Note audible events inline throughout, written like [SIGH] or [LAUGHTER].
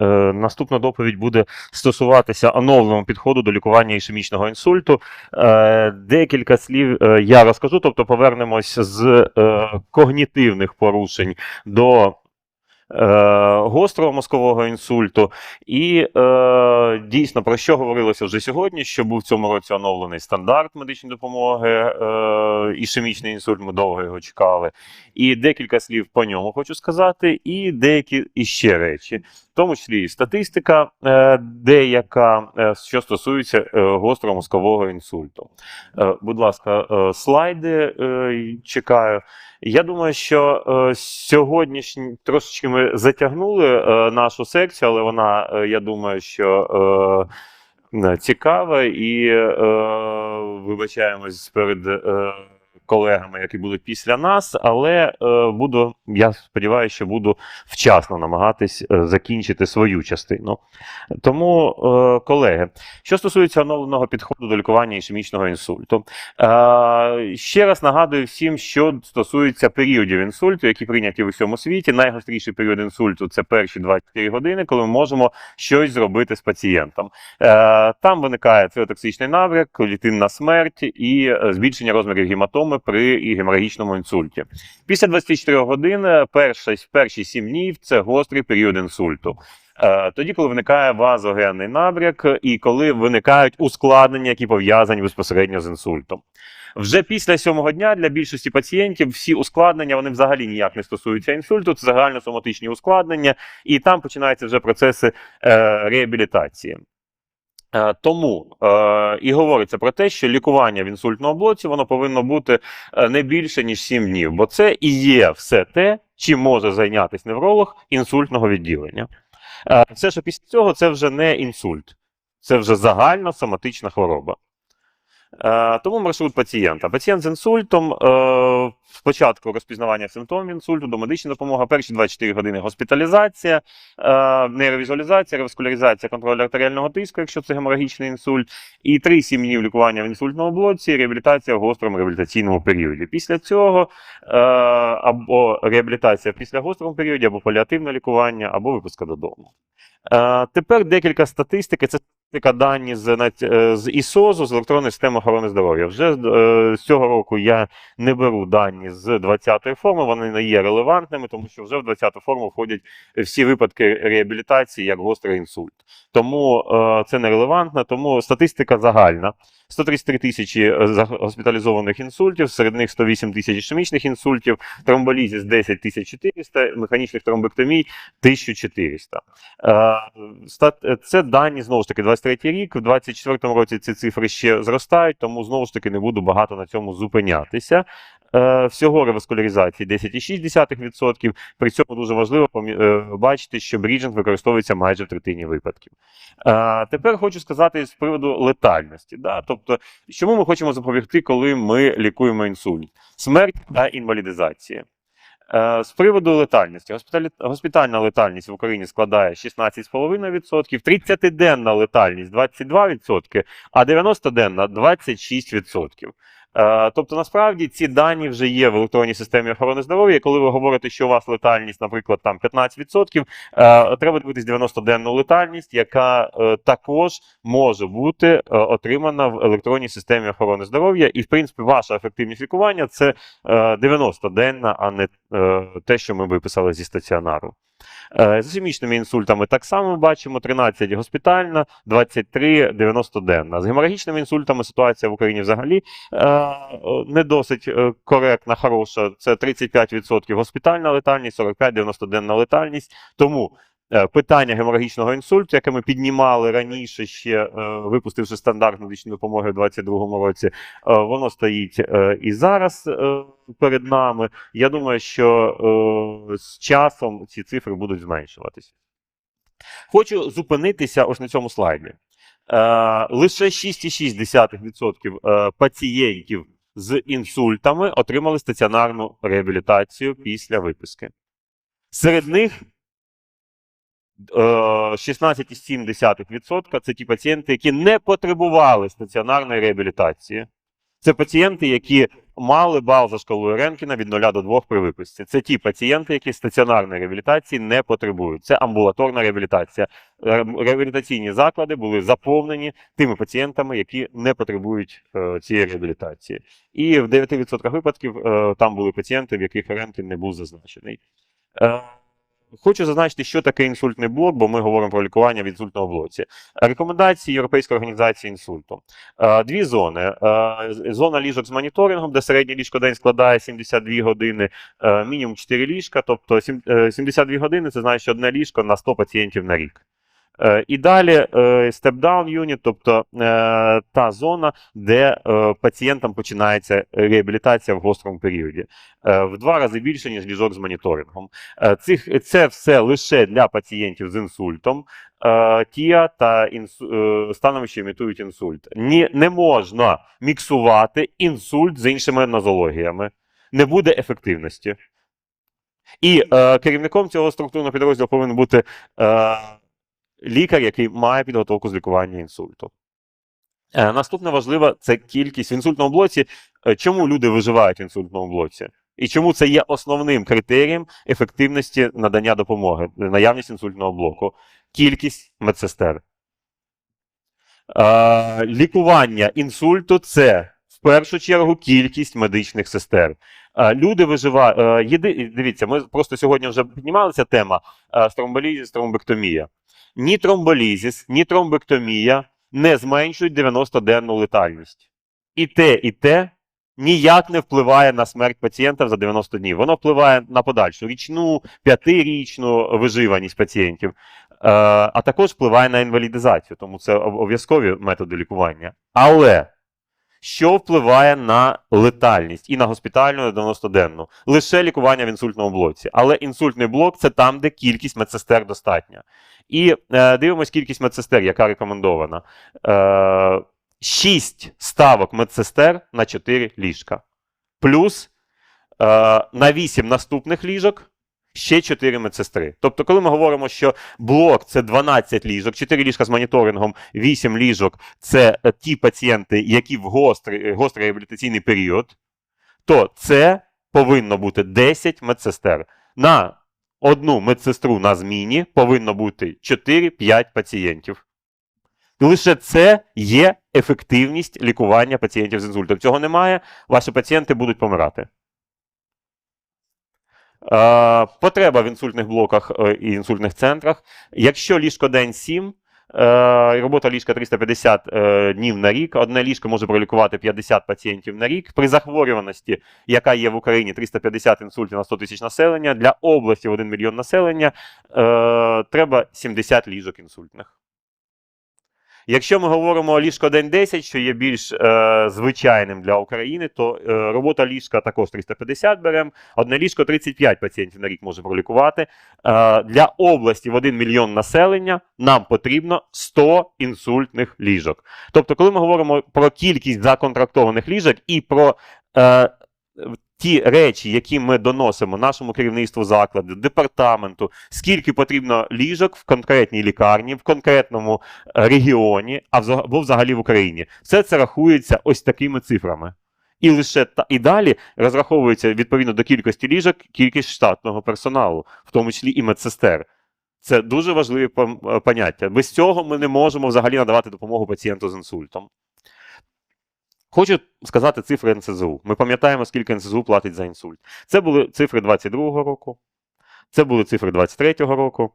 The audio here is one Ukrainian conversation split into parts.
Е, Наступна доповідь буде стосуватися оновленого підходу до лікування ішемічного інсульту. Е, Декілька слів е, я розкажу, тобто повернемось з когнітивних порушень до гострого мозкового інсульту. І дійсно про що говорилося вже сьогодні, що був в цьому році оновлений стандарт медичної допомоги, ішемічний інсульт, ми довго його чекали. І декілька слів по ньому хочу сказати, і деякі іще речі, тому числі і статистика, е, деяка, е, що стосується е, гострого мозкового інсульту. Будь ласка, слайди чекаю. Я думаю, що сьогоднішній трошечки ми затягнули нашу секцію, але вона, я думаю, що цікава і вибачаємось перед колегами, які будуть після нас, але е, буду, я сподіваюся, що буду вчасно намагатись е, закінчити свою частину. Тому, е, колеги, що стосується оновленого підходу до лікування ішемічного інсульту, ще раз нагадую всім, що стосується періодів інсульту, які прийняті в усьому світі. Найгостріший період інсульту це перші 24 години, коли ми можемо щось зробити з пацієнтом. Там виникає цитотоксичний набряк, клітинна смерть і збільшення розмірів гематоми при і геморрагічному інсульті. Після 24 годин е, перші, перші 7 днів це гострий період інсульту. Е, Тоді, коли виникає вазогенний набряк, і коли виникають ускладнення, які пов'язані безпосередньо з інсультом. Вже після сьомого дня для більшості пацієнтів всі ускладнення вони взагалі ніяк не стосуються інсульту, це загальносоматичні ускладнення, і там починаються вже процеси е, реабілітації. Е, Тому е, і говориться про те, що лікування в інсультному блоці воно повинно бути е, не більше ніж 7 днів, бо це і є все те, чим може зайнятися невролог інсультного відділення. Е, Все, що після цього, це вже не інсульт, це вже загальна соматична хвороба. Е, Тому маршрут пацієнта. Пацієнт з інсультом е, спочатку розпізнавання симптомів інсульту, домедична допомога, перші 24 години госпіталізація, е, нейровізуалізація, реваскуляризація контролю артеріального тиску, якщо це геморагічний інсульт, і 3-7 днів лікування в інсультному блоці, реабілітація в гострому реабілітаційному періоді. Після цього е, або реабілітація після гострому періоді, або паліативне лікування, або випуска додому. Е, Тепер декілька статистики. Це дані з, е, з ІСОЗу, з електронної системи охорони здоров'я. Вже е, з цього року я не беру дані з 20-ї форми, вони не є релевантними, тому що вже в 20-ту форму входять всі випадки реабілітації як гострий інсульт. Тому е, це не релевантно, тому статистика загальна. 133 тисячі госпіталізованих інсультів, серед них 108 тисяч ішемічних інсультів, тромболізіс 10 тисяч 400, механічних тромбектомій 1400. Е, стат- е, Це дані, знову ж таки, 23 рік. В 24 році ці цифри ще зростають, тому знову ж таки не буду багато на цьому зупинятися. Е, Всього реваскуляризації 10,6%. При цьому дуже важливо е, бачити, що бріджинг використовується майже в третині випадків. Е, Тепер хочу сказати з приводу летальності. Да? Тобто, чому ми хочемо запобігти, коли ми лікуємо інсульт? Смерть та інвалідизація. Е, З приводу летальності. Госпітальна летальність в Україні складає 16,5%, 30-денна летальність 22%, а 90-денна 26%. Е, Тобто, насправді ці дані вже є в електронній системі охорони здоров'я. Коли ви говорите, що у вас летальність, наприклад, там 15%, е, треба дивитись 90-денну летальність, яка е, також може бути отримана в електронній системі охорони здоров'я. І, в принципі, ваша ефективність лікування це е, 90-денна, а не те, що ми виписали зі стаціонару. Е, З ішемічними інсультами так само бачимо 13 госпітальна, 23 90-денна. З геморагічними інсультами ситуація в Україні взагалі е, не досить е, коректна, хороша. Це 35% госпітальна летальність, 45-90-денна летальність. Тому питання геморагічного інсульту, яке ми піднімали раніше, ще е, випустивши стандарт медичної допомоги в 2022 році, е, воно стоїть е, і зараз е, перед нами. Я думаю, що е, з часом ці цифри будуть зменшуватися. Хочу зупинитися ось на цьому слайді. Е, лише 6,6% е, пацієнтів з інсультами отримали стаціонарну реабілітацію після виписки. Серед них е, 16,7% це ті пацієнти, які не потребували стаціонарної реабілітації. Це пацієнти, які мали бал за шкалою Ренкіна від 0 до 2 при виписці. Це ті пацієнти, які стаціонарної реабілітації не потребують. Це амбулаторна реабілітація. Реабілітаційні заклади були заповнені тими пацієнтами, які не потребують е, цієї реабілітації. І в 9% випадків е, там були пацієнти, в яких Ренкін не був зазначений. Хочу зазначити, що таке інсультний блок, бо ми говоримо про лікування в інсультному блоці. Рекомендації Європейської організації інсульту. Е, Дві зони. Е, Зона ліжок з моніторингом, де середній ліжкодень складає 72 години, е, мінімум 4 ліжка, тобто сім- е, 72 години це значить одне ліжко на 100 пацієнтів на рік. Е, І далі степ-даун юніт, тобто е, та зона, де е, пацієнтам починається реабілітація в гострому періоді. В два рази більше, ніж ліжок з моніторингом. Цих, це все лише для пацієнтів з інсультом. Тія та інсу, е, станом, що імітують інсульт. Ні, не можна міксувати інсульт з іншими нозологіями. Не буде ефективності. І е, керівником цього структурного підрозділу повинен бути е, лікар, який має підготовку з лікування інсульту. Е, наступне важливе це кількість в інсультному блоці. Е, Чому люди виживають в інсультному блоці? І чому це є основним критерієм ефективності надання допомоги, наявність інсультного блоку? Кількість медсестер. Е, лікування інсульту це в першу чергу кількість медичних сестер. Люди виживають. Дивіться, ми просто сьогодні вже піднімалася тема е, тромболізіс, тромбектомія. Ні тромболізіс, ні тромбектомія не зменшують 90-денну летальність. І те, і те ніяк не впливає на смерть пацієнта за 90 днів. Воно впливає на подальшу річну, п'ятирічну виживаність пацієнтів, е, а також впливає на інвалідизацію, тому це обов'язкові методи лікування. Але що впливає на летальність і на госпітальну і на 90-денну? Лише лікування в інсультному блоці. Але інсультний блок це там, де кількість медсестер достатня. І е, дивимось кількість медсестер, яка рекомендована. Е, 6 ставок медсестер на 4 ліжка. Плюс е, на 8 наступних ліжок ще 4 медсестри. Тобто, коли ми говоримо, що блок це 12 ліжок, 4 ліжка з моніторингом, 8 ліжок це е, ті пацієнти, які в гострий, гострий реабілітаційний період, то це повинно бути 10 медсестер. На одну медсестру на зміні повинно бути 4-5 пацієнтів. Лише це є ефективність лікування пацієнтів з інсультом. Цього немає, ваші пацієнти будуть помирати. Е, потреба в інсультних блоках е, і інсультних центрах. Якщо ліжко день 7, е, робота ліжка 350 е, днів на рік, одне ліжко може пролікувати 50 пацієнтів на рік. При захворюваності, яка є в Україні 350 інсультів на 100 тисяч населення, для області в 1 мільйон населення е, треба 70 ліжок інсультних. Якщо ми говоримо ліжко день 10, що є більш е, звичайним для України, то е, робота ліжка також 350 беремо. Одне ліжко 35 пацієнтів на рік може пролікувати. Е, для області в 1 мільйон населення нам потрібно 100 інсультних ліжок. Тобто, коли ми говоримо про кількість законтрактованих ліжок і про е, ті речі, які ми доносимо нашому керівництву закладу, департаменту, скільки потрібно ліжок в конкретній лікарні, в конкретному регіоні, або взагалі в Україні. Все це рахується ось такими цифрами. І лише та і далі розраховується відповідно до кількості ліжок, кількість штатного персоналу, в тому числі і медсестер. Це дуже важливі пом- е, поняття. Без цього ми не можемо взагалі надавати допомогу пацієнту з інсультом. Хочу сказати цифри НСЗУ. Ми пам'ятаємо, скільки НСЗУ платить за інсульт. Це були цифри 22-го року, це були цифри 23-го року.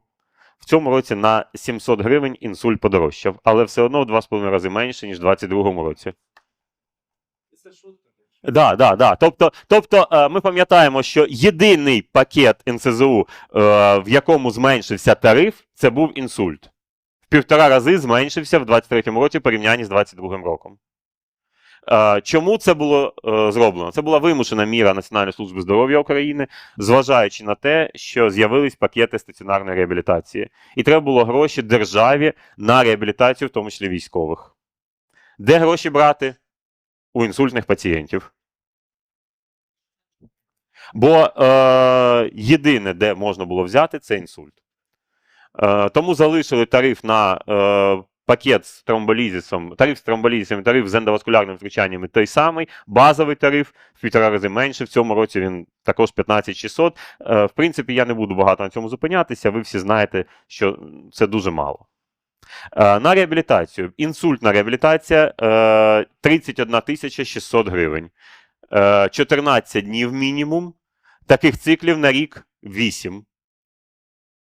В цьому році на 700 гривень інсульт подорожчав, але все одно в 2,5 рази менше, ніж в 22-му році. Да, да, да. Тобто, тобто е, ми пам'ятаємо, що єдиний пакет НСЗУ, е, в якому зменшився тариф, це був інсульт. В півтора рази зменшився в 23-му році в порівнянні з 22-м роком. Е, Чому це було е, зроблено? Це була вимушена міра Національної служби здоров'я України, зважаючи на те, що з'явились пакети стаціонарної реабілітації. І треба було гроші державі на реабілітацію, в тому числі військових. Де гроші брати? У інсультних пацієнтів. Бо е, єдине, де можна було взяти, це інсульт. Е, тому залишили тариф на е, пакет з тромболізисом, тариф з тромболізисом, і тариф з ендоваскулярним втручаннями той самий, базовий тариф в півтора рази менше. В цьому році він також 15600. Е, В принципі, я не буду багато на цьому зупинятися. Ви всі знаєте, що це дуже мало. Е, На реабілітацію. Інсультна реабілітація е, 31 600 гривень. Е, 14 днів мінімум. Таких циклів на рік 8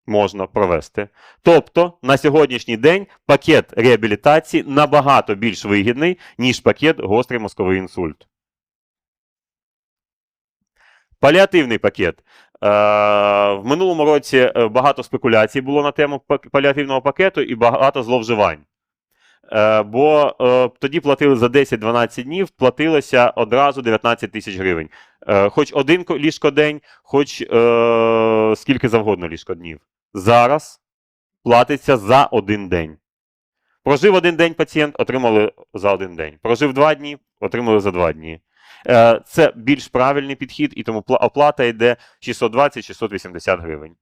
можна провести. Тобто на сьогоднішній день пакет реабілітації набагато більш вигідний, ніж пакет гострий мозковий інсульт. Паліативний пакет. Е, в минулому році е, багато спекуляцій було на тему паліативного пакету і багато зловживань. Е, бо е, тоді платили за 10-12 днів, платилося одразу 19 тисяч гривень. Е, хоч один ко- ліжкодень, хоч скільки завгодно ліжкоднів. Зараз платиться за один день. Прожив один день пацієнт, отримали за один день. Прожив два дні, отримали за два дні. Це більш правильний підхід, і тому оплата йде 620-680 гривень.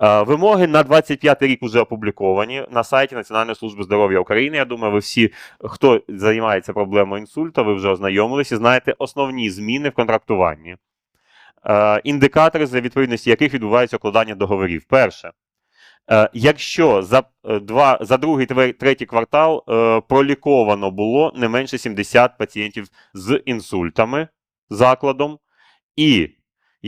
Е, Вимоги на 25 рік вже опубліковані на сайті Національної служби здоров'я України. Я думаю, ви всі, хто займається проблемою інсульту, ви вже ознайомилися і знаєте основні зміни в контрактуванні. Е, Індикатори, за відповідності яких відбувається укладання договорів. Перше. Е, Якщо за, два, за другий третій квартал проліковано було не менше 70 пацієнтів з інсультами закладом, і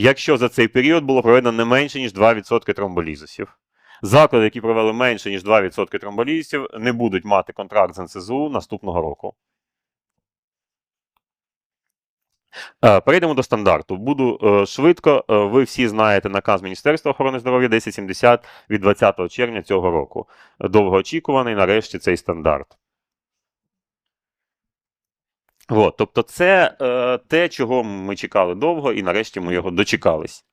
якщо за цей період було проведено не менше, ніж 2% тромболізисів. Заклади, які провели менше, ніж 2% тромболізисів, не будуть мати контракт з НСЗУ наступного року. Е, Перейдемо до стандарту. Буду е, швидко. Е, Ви всі знаєте наказ Міністерства охорони здоров'я 1070 від 20 червня цього року. Довгоочікуваний нарешті цей стандарт. От, тобто, це е, те, чого ми чекали довго, і нарешті ми його дочекались.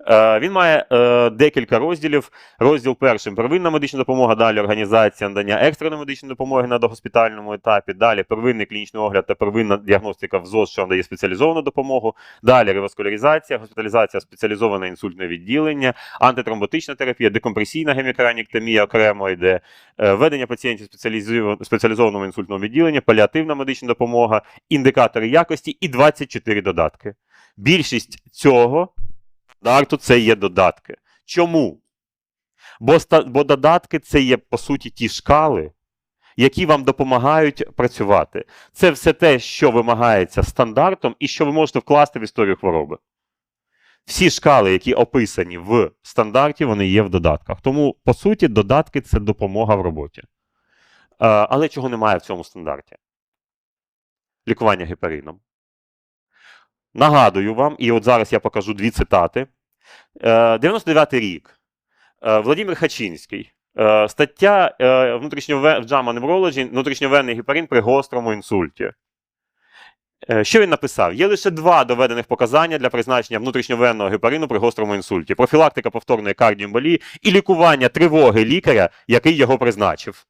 Е, він має е, декілька розділів. Розділ перший первинна медична допомога, далі організація надання екстреної медичної допомоги на догоспітальному етапі, далі первинний клінічний огляд та первинна діагностика в ЗОЗ, що надає спеціалізовану допомогу, далі реваскуляризація, госпіталізація, спеціалізоване інсультне відділення, антитромботична терапія, декомпресійна гемікраніктомія окремо йде, е, ведення пацієнтів спеціалізов- спеціалізованому інсультному відділенні, паліативна медична допомога, індикатори якості і 24 додатки. Більшість цього стандарту це є додатки. Чому? Бо, бо додатки це є, по суті, ті шкали, які вам допомагають працювати. Це все те, що вимагається стандартом, і що ви можете вкласти в історію хвороби. Всі шкали, які описані в стандарті, вони є в додатках. Тому, по суті, додатки це допомога в роботі. Е, Але чого немає в цьому стандарті? Лікування гепарином. Нагадую вам, і от зараз я покажу дві цитати. Е, 99-й рік. Е, Владимир Хачинський. Е, Стаття е, внутрішньове- JAMA Neurology внутрішньовенний гепарин при гострому інсульті. Е, Що він написав? Є лише два доведених показання для призначення внутрішньовенного гепарину при гострому інсульті: профілактика повторної кардіомболії і лікування тривоги лікаря, який його призначив.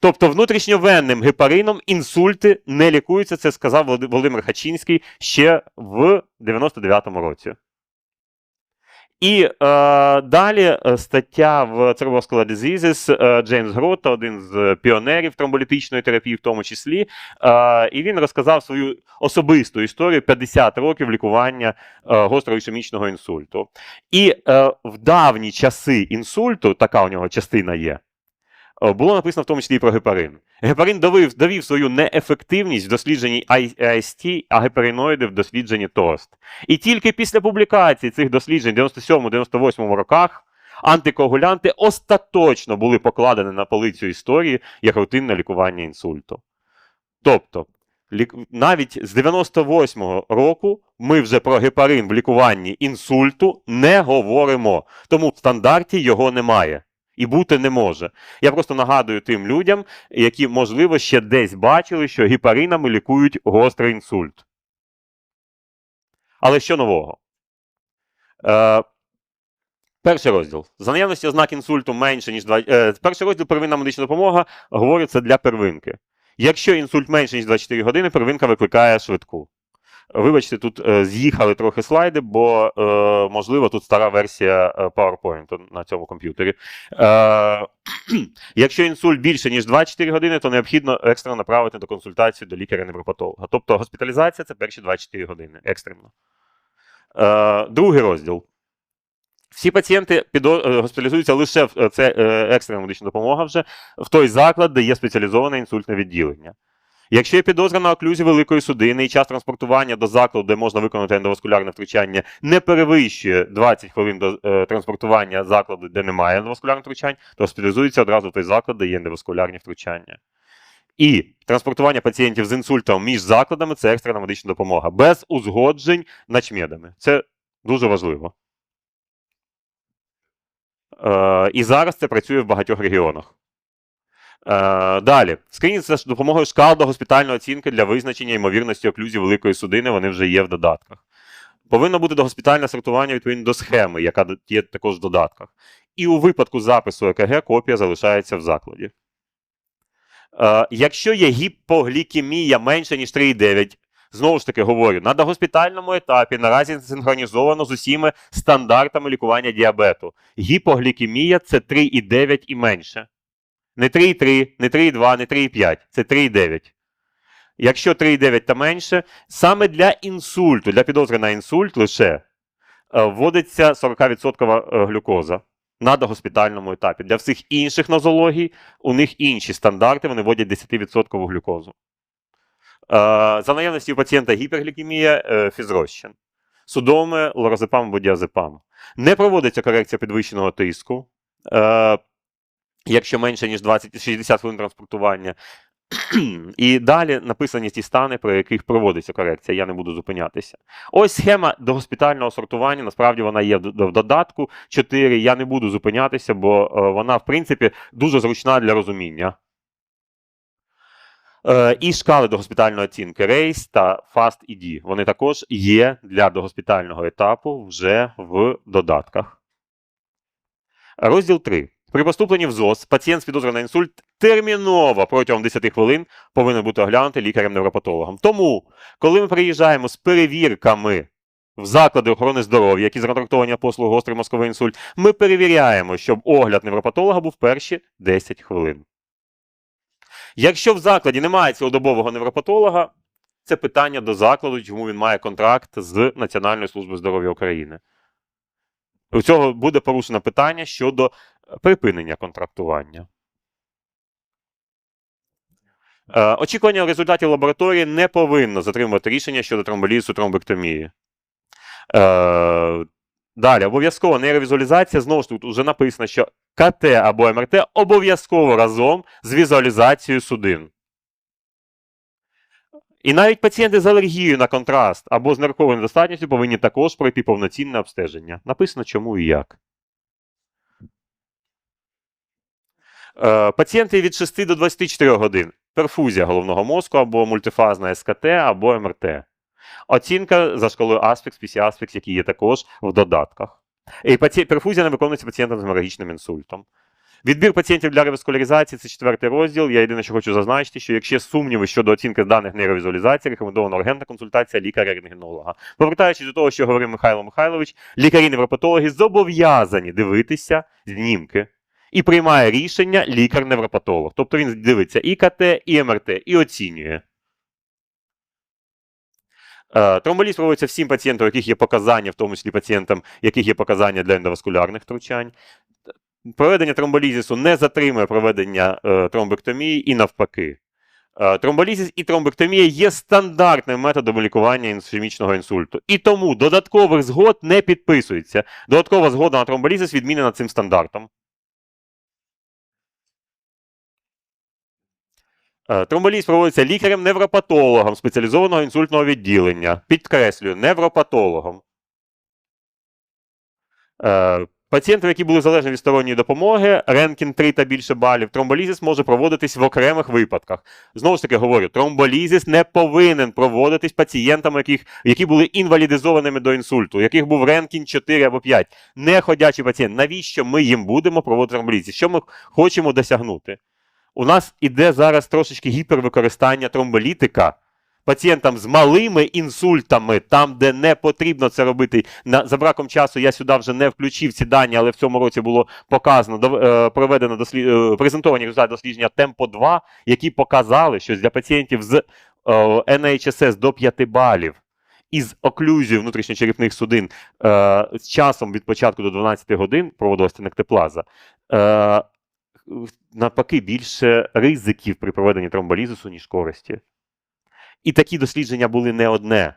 Тобто внутрішньовенним гепарином інсульти не лікуються, це сказав Володимир Хачинський ще в 99-му році. І е, далі е, стаття в Cerebrovascular Diseases, е, Джеймс Грота, один з піонерів тромболітичної терапії, в тому числі. Е, і він розказав свою особисту історію 50 років лікування е, гострого ішемічного інсульту. І е, в давні часи інсульту, така у нього частина є, було написано в тому числі і про гепарин. Гепарин довів, довів свою неефективність в дослідженні IST, а гепариноїди в дослідженні ТОСТ. І тільки після публікації цих досліджень в 97-98 роках антикоагулянти остаточно були покладені на полицю історії як рутинне лікування інсульту. Тобто, навіть з 98-го року ми вже про гепарин в лікуванні інсульту не говоримо, тому в стандарті його немає. І бути не може. Я просто нагадую тим людям, які, можливо, ще десь бачили, що гепаринами лікують гострий інсульт. Але що нового? Е, перший розділ. За наявності ознак інсульту менше, ніж 2. Е, перший розділ первинна медична допомога говорить це для первинки. Якщо інсульт менше, ніж 24 години, первинка викликає швидку. Вибачте, тут е, з'їхали трохи слайди, бо е, можливо тут стара версія е, PowerPoint на цьому комп'ютері. [CLEARS THROAT] Якщо інсульт більше ніж 24 години, то необхідно екстрено направити до консультації до лікаря-невропатолога. Тобто госпіталізація це перші 24 години екстрено. Е, другий розділ. Всі пацієнти госпіталізуються лише в це екстрена медична допомога вже в той заклад, де є спеціалізоване інсультне відділення. Якщо є підозра на оклюзію великої судини і час транспортування до закладу, де можна виконати ендоваскулярне втручання, не перевищує 20 хвилин до е, транспортування закладу, де немає ендоваскулярних втручань, то госпіталізується одразу в той заклад, де є ендоваскулярні втручання. І транспортування пацієнтів з інсультом між закладами це екстрена медична допомога, без узгоджень начмедами. Це дуже важливо. Е, і зараз це працює в багатьох регіонах. Е, далі. Скринінг це з допомогою шкал до госпітальної оцінки для визначення ймовірності оклюзії великої судини, вони вже є в додатках. Повинно бути догоспітальне сортування відповідно до схеми, яка є також в додатках. І у випадку запису ЕКГ копія залишається в закладі. Е, якщо є гіпоглікемія менше, ніж 3,9, знову ж таки говорю, на догоспітальному етапі наразі синхронізовано з усіма стандартами лікування діабету. Гіпоглікемія це 3,9 і менше. Не 3,3, не 3,2, не 3,5. Це 3,9. Якщо 3,9 та менше, саме для інсульту, для підозри на інсульт лише е, вводиться 40% глюкоза на догоспітальному етапі. Для всіх інших нозологій у них інші стандарти, вони вводять 10% глюкозу. Е, За наявності у пацієнта гіперглікемія, е, фізрозчин. Судоми, лоразепам або діазепам. Не проводиться корекція підвищеного тиску. Якщо менше ніж 20, 60 хвилин транспортування. І далі написані ті стани, про яких проводиться корекція, я не буду зупинятися. Ось схема до госпітального сортування. Насправді вона є в додатку 4. Я не буду зупинятися, бо е, вона, в принципі, дуже зручна для розуміння. Е, І шкали до госпітальної оцінки RACE та FAST-ED. Вони також є для догоспітального етапу вже в додатках. Розділ 3. При поступленні в ЗОС пацієнт з підозрою на інсульт терміново протягом 10 хвилин повинен бути оглянутий лікарем-невропатологом. Тому, коли ми приїжджаємо з перевірками в заклади охорони здоров'я, які законтрактовані на послугу гострий мозковий інсульт, ми перевіряємо, щоб огляд невропатолога був перші 10 хвилин. Якщо в закладі немає цілодобового невропатолога, це питання до закладу, чому він має контракт з Національною службою здоров'я України. У цього буде порушено питання щодо припинення контрактування. Е, Очікування результатів лабораторії не повинно затримувати рішення щодо тромболізу тромбектомії. Е, Далі, обов'язково нейровізуалізація. Знову ж тут вже написано, що КТ або МРТ обов'язково разом з візуалізацією судин. І навіть пацієнти з алергією на контраст або з нирковою недостатністю повинні також пройти повноцінне обстеження. Написано чому і як. Пацієнти від 6 до 24 годин. Перфузія головного мозку або мультифазна СКТ або МРТ. Оцінка за шкалою PC Aspect, які є також в додатках. І паці... перфузія не виконується пацієнтам з геморрагічним інсультом. Відбір пацієнтів для реваскуляризації це четвертий розділ. Я єдине, що хочу зазначити, що якщо сумніви щодо оцінки даних нейровізуалізації, рекомендована ургентна консультація лікаря-рентгенолога. Повертаючись до того, що говорив Михайло Михайлович, лікарі-невропатологи зобов'язані дивитися знімки і приймає рішення лікар-невропатолог. Тобто він дивиться і КТ, і МРТ, і оцінює. Е, Тромболіз проводиться всім пацієнтам, у яких є показання, в тому числі пацієнтам, яких є показання для ендоваскулярних втручань. Проведення тромболізису не затримує проведення е, тромбектомії і навпаки. Е, Тромболізис і тромбектомія є стандартним методом лікування ішемічного інсульту. І тому додаткових згод не підписується. Додаткова згода на тромболізис відмінена цим стандартом. Тромболіз проводиться лікарем-невропатологом спеціалізованого інсультного відділення. Підкреслюю, невропатологом. Е, Пацієнтам, які були залежні від сторонньої допомоги, ренкін 3 та більше балів, тромболізис може проводитись в окремих випадках. Знову ж таки говорю, тромболізис не повинен проводитись пацієнтами, яких, які були інвалідизованими до інсульту, у яких був ренкін 4 або 5. Неходячий пацієнт. Навіщо ми їм будемо проводити тромболізис? Що ми хочемо досягнути? У нас іде зараз трошечки гіпервикористання тромболітика Пацієнтам з малими інсультами, там, де не потрібно це робити. На, за браком часу я сюди вже не включив ці дані, але в цьому році було показано, е, проведено дослід, е, презентовані результати дослідження Темпо 2, які показали, що для пацієнтів з е, НХСС до 5 балів із оклюзією внутрішньочерепних судин е, з часом від початку до 12 годин проводилася нектеплаза, е, навпаки, більше ризиків при проведенні тромболізису, ніж користі. І такі дослідження були не одне.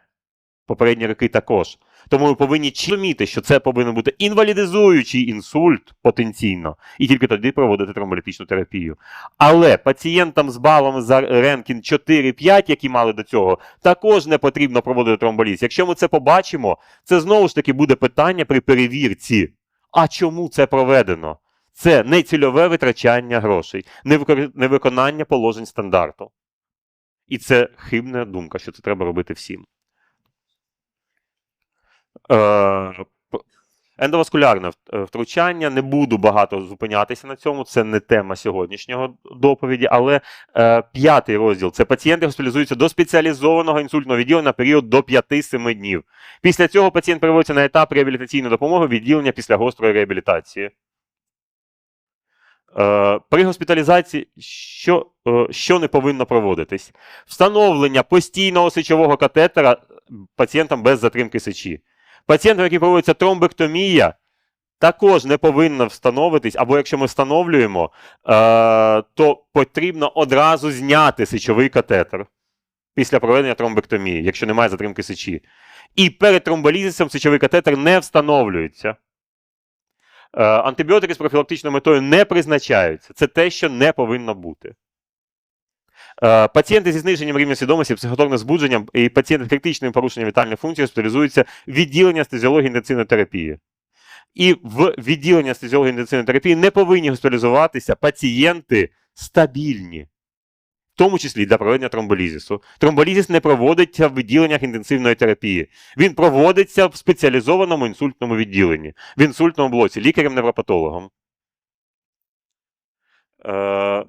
Попередні роки також. Тому ми повинні розуміти, що це повинен бути інвалідизуючий інсульт потенційно, і тільки тоді проводити тромболітичну терапію. Але пацієнтам з балами за Ренкін 4-5, які мали до цього, також не потрібно проводити тромболіз. Якщо ми це побачимо, це знову ж таки буде питання при перевірці. А чому це проведено? Це нецільове витрачання грошей, невиконання положень стандарту. І це хибна думка, що це треба робити всім. Е, Ендоваскулярне е, втручання. Не буду багато зупинятися на цьому. Це не тема сьогоднішнього доповіді. Але е, п'ятий розділ це пацієнти госпіталізуються до спеціалізованого інсультного відділення на період до 5-7 днів. Після цього пацієнт переводиться на етап реабілітаційної допомоги відділення після гострої реабілітації. Е, При госпіталізації що, е, що не повинно проводитись? Встановлення постійного сечового катетера пацієнтам без затримки сечі. Пацієнтам, які проводиться тромбектомія, також не повинна встановитись, або якщо ми встановлюємо, е, то потрібно одразу зняти сечовий катетер після проведення тромбектомії, якщо немає затримки сечі. І перед тромболізисом сечовий катетер не встановлюється. Е, Антибіотики з профілактичною метою не призначаються. Це те, що не повинно бути. Е, Пацієнти зі зниженням рівня свідомості, психоторним збудженням і пацієнти з критичним порушенням вітальних функцій госпіталізуються в відділення анестезіології інтенсивної терапії. І в відділення анестезіології і інтенсивної терапії не повинні госпіталізуватися пацієнти стабільні, в тому числі для проведення тромболізису. Тромболізис не проводиться в відділеннях інтенсивної терапії. Він проводиться в спеціалізованому інсультному відділенні, в інсультному блоці, лікарем-невропатологом. Е,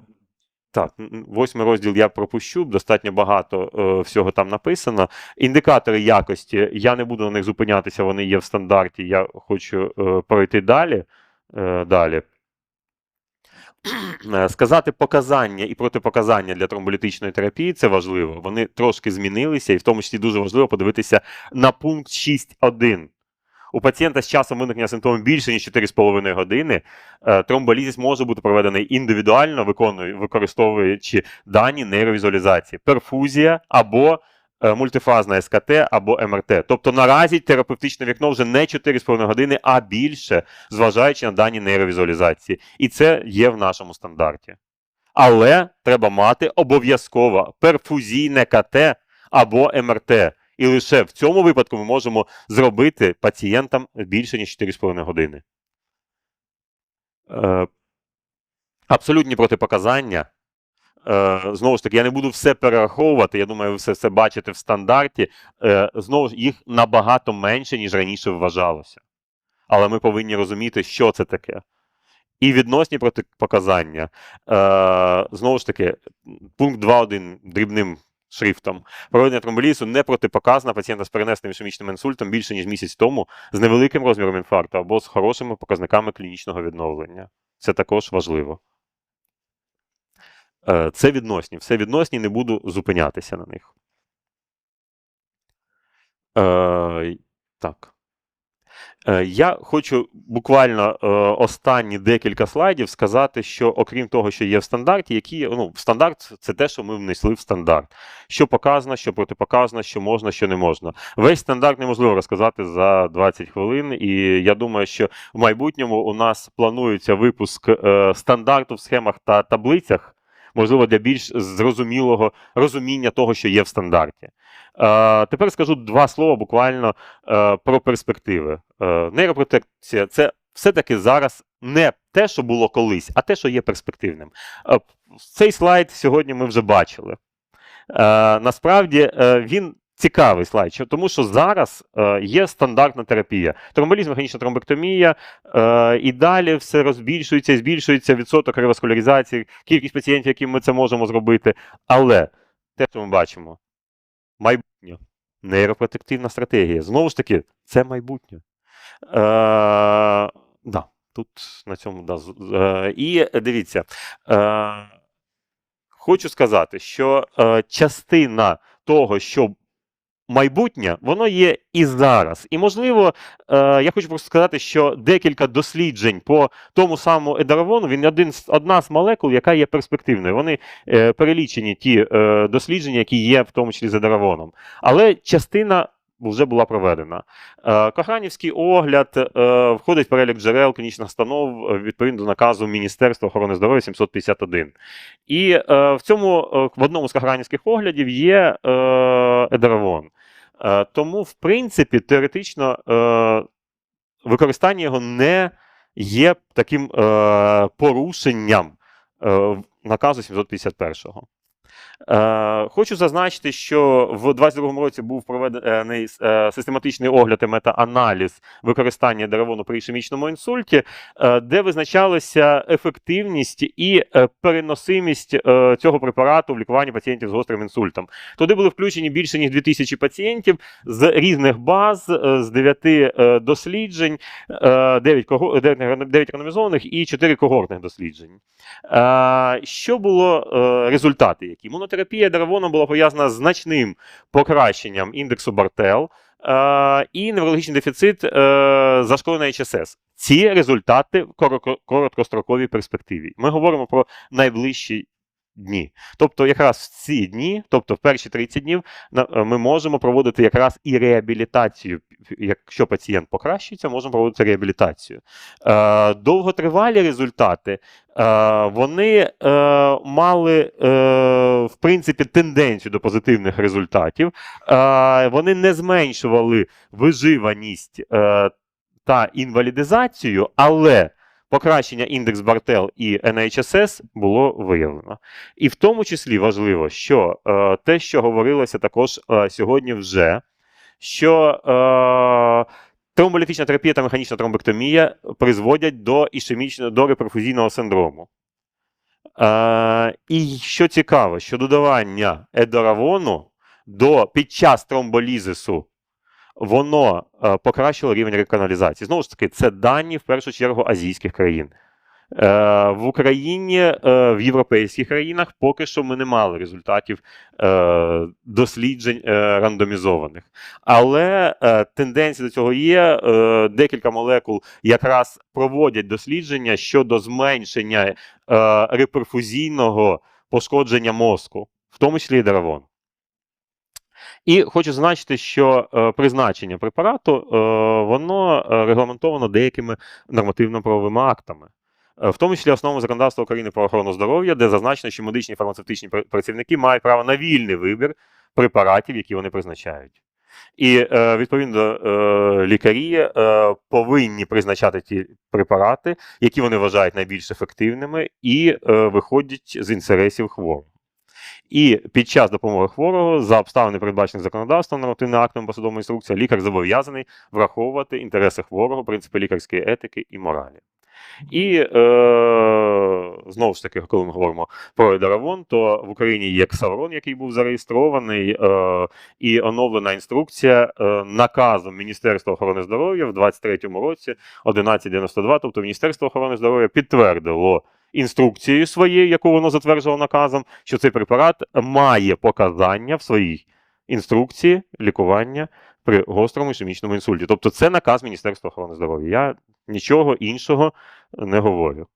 так, восьмий розділ я пропущу, достатньо багато е, всього там написано. Індикатори якості, я не буду на них зупинятися, вони є в стандарті. Я хочу е, пройти далі. Е, далі. Е, Сказати показання і протипоказання для тромболітичної терапії це важливо. Вони трошки змінилися, і в тому числі дуже важливо подивитися на пункт 6.1. У пацієнта з часом виникнення симптомів більше, ніж 4,5 години, е, тромболізис може бути проведений індивідуально, використовуючи дані нейровізуалізації, перфузія або мультифазна СКТ або МРТ. Тобто наразі терапевтичне вікно вже не 4,5 години, а більше, зважаючи на дані нейровізуалізації. І це є в нашому стандарті. Але треба мати обов'язково перфузійне КТ або МРТ. І лише в цьому випадку ми можемо зробити пацієнтам більше, ніж 4,5 години. Е, абсолютні протипоказання. Е, знову ж таки, я не буду все перераховувати. Я думаю, ви все це бачите в стандарті. Е, знову ж їх набагато менше, ніж раніше вважалося. Але ми повинні розуміти, що це таке. І відносні протипоказання. Е, знову ж таки, пункт 2.1 дрібним шрифтом. Проведення тромболізу не протипоказано пацієнта з перенесеним ішемічним інсультом більше, ніж місяць тому, з невеликим розміром інфаркту або з хорошими показниками клінічного відновлення. Це також важливо. Е, Це відносні. Все відносні, не буду зупинятися на них. Е, так. Е, Я хочу буквально е, останні декілька слайдів сказати, що окрім того, що є в стандарті, які ну, стандарт це те, що ми внесли в стандарт. Що показано, що протипоказано, що можна, що не можна. Весь стандарт неможливо розказати за 20 хвилин, і я думаю, що в майбутньому у нас планується випуск стандарту в схемах та таблицях, можливо, для більш зрозумілого розуміння того, що є в стандарті. Е, тепер скажу два слова буквально е, про перспективи. Е, нейропротекція це все-таки зараз не те, що було колись, а те, що є перспективним. Е, цей слайд сьогодні ми вже бачили. Е, насправді е, він цікавий слайд, тому що зараз е, є стандартна терапія. Тромболізм, механічна тромбектомія, е, і далі все розбільшується і збільшується відсоток реваскуляризації, кількість пацієнтів, яким ми це можемо зробити. Але те, що ми бачимо, майбутнє. Нейропротективна стратегія. Знову ж таки, це майбутнє. Е, да, тут на цьому да. Е, і дивіться. Е, хочу сказати, що е, частина того, що майбутнє, воно є і зараз. І, можливо, е, я хочу просто сказати, що декілька досліджень по тому самому едаравону, він один одна з молекул, яка є перспективною. Вони е, перелічені ті е, дослідження, які є в тому числі з едаравоном. Але частина вже була проведена. Коханівський огляд входить в перелік джерел клінічних настанов е, відповідно до наказу Міністерства охорони здоров'я 751. І в цьому в одному з коханівських оглядів є е, едаравон. Е, тому, в принципі, теоретично е, використання його не є таким е, порушенням наказу 751-го. Е, хочу зазначити, що в 2022 році був проведений е, систематичний огляд і мета-аналіз використання деревону при ішемічному інсульті, е, де визначалася ефективність і переносимість цього препарату в лікуванні пацієнтів з гострим інсультом. Туди були включені більше ніж 2000 пацієнтів з різних баз, з 9 е, досліджень, е, 9, кого- 9 9 randomізованих і 4 когортних досліджень. Що було результати? Які монотерапія деревоном була пов'язана з значним покращенням індексу Бартел е, і неврологічний дефіцит е, зашколеної HSS. Ці результати в короткостроковій перспективі. Ми говоримо про найближчі дні. Тобто, якраз в ці дні, тобто в перші 30 днів, е, ми можемо проводити якраз і реабілітацію. Якщо пацієнт покращується, можемо проводити реабілітацію. Е, довготривалі результати е, вони мали в принципі тенденцію до позитивних результатів. Вони не зменшували виживаність та інвалідизацію, але покращення індекс Бартел і NHSS було виявлено. І в тому числі важливо, що е, те, що говорилося також е, сьогодні вже, що е, тромболітична терапія та механічна тромбектомія призводять до ішемічного до реперфузійного синдрому. Е, і що цікаво, що додавання едоравону до, під час тромболізису воно е, покращило рівень реканалізації. Знову ж таки, це дані в першу чергу азійських країн. Е, в Україні, е, в європейських країнах поки що ми не мали результатів досліджень рандомізованих. Але тенденція до цього є. Декілька молекул якраз проводять дослідження щодо зменшення реперфузійного пошкодження мозку, в тому числі і деравон. І хочу зазначити, що е, призначення препарату е, воно е, регламентовано деякими нормативно-правовими актами. В тому числі основами законодавства України про охорону здоров'я, де зазначено, що медичні фармацевтичні працівники мають право на вільний вибір препаратів, які вони призначають. І відповідно лікарі повинні призначати ті препарати, які вони вважають найбільш ефективними, і виходять з інтересів хворого. І під час допомоги хворого за обставини, передбачені законодавством, нормативним актом посадової інструкції, лікар зобов'язаний враховувати інтереси хворого, принципи лікарської етики і моралі. І е, знову ж таки, коли ми говоримо про Едаравон, то в Україні є Ксаврон, який був зареєстрований, е, і оновлена інструкція е, наказом Міністерства охорони здоров'я в 2023 році 1192, тобто Міністерство охорони здоров'я підтвердило інструкцією своєю, яку воно затверджувало наказом, що цей препарат має показання в своїй інструкції лікування при гострому ішемічному інсульті. Тобто це наказ Міністерства охорони здоров'я. Я нічого іншого не говорю.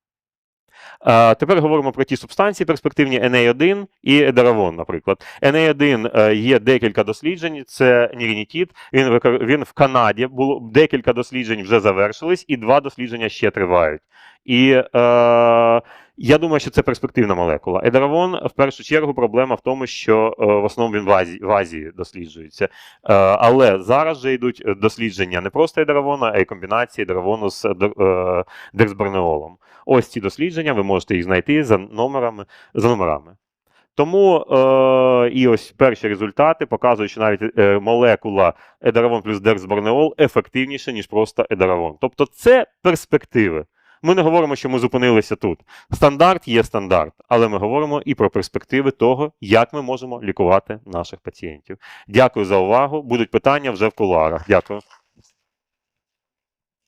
Тепер говоримо про ті субстанції перспективні NA1 і Едаравон, наприклад. NA1 е, є декілька досліджень, це нірінітід. Він, він в Канаді було декілька досліджень вже завершились, і два дослідження ще тривають. І е, я думаю, що це перспективна молекула. Едаравон, в першу чергу, проблема в тому, що е, в основному він в Азії, в Азії досліджується. Е, але зараз вже йдуть дослідження не просто едаравона, а й комбінації едаравону з е, дексбернеолом. Ось ці дослідження, ви можете їх знайти за номерами. За номерами. Тому е, і ось перші результати показують, що навіть е, молекула едаравон плюс дексборнеол ефективніша, ніж просто едаравон. Тобто це перспективи. Ми не говоримо, що ми зупинилися тут. Стандарт є стандарт, але ми говоримо і про перспективи того, як ми можемо лікувати наших пацієнтів. Дякую за увагу. Будуть питання вже в кулуарах. Дякую.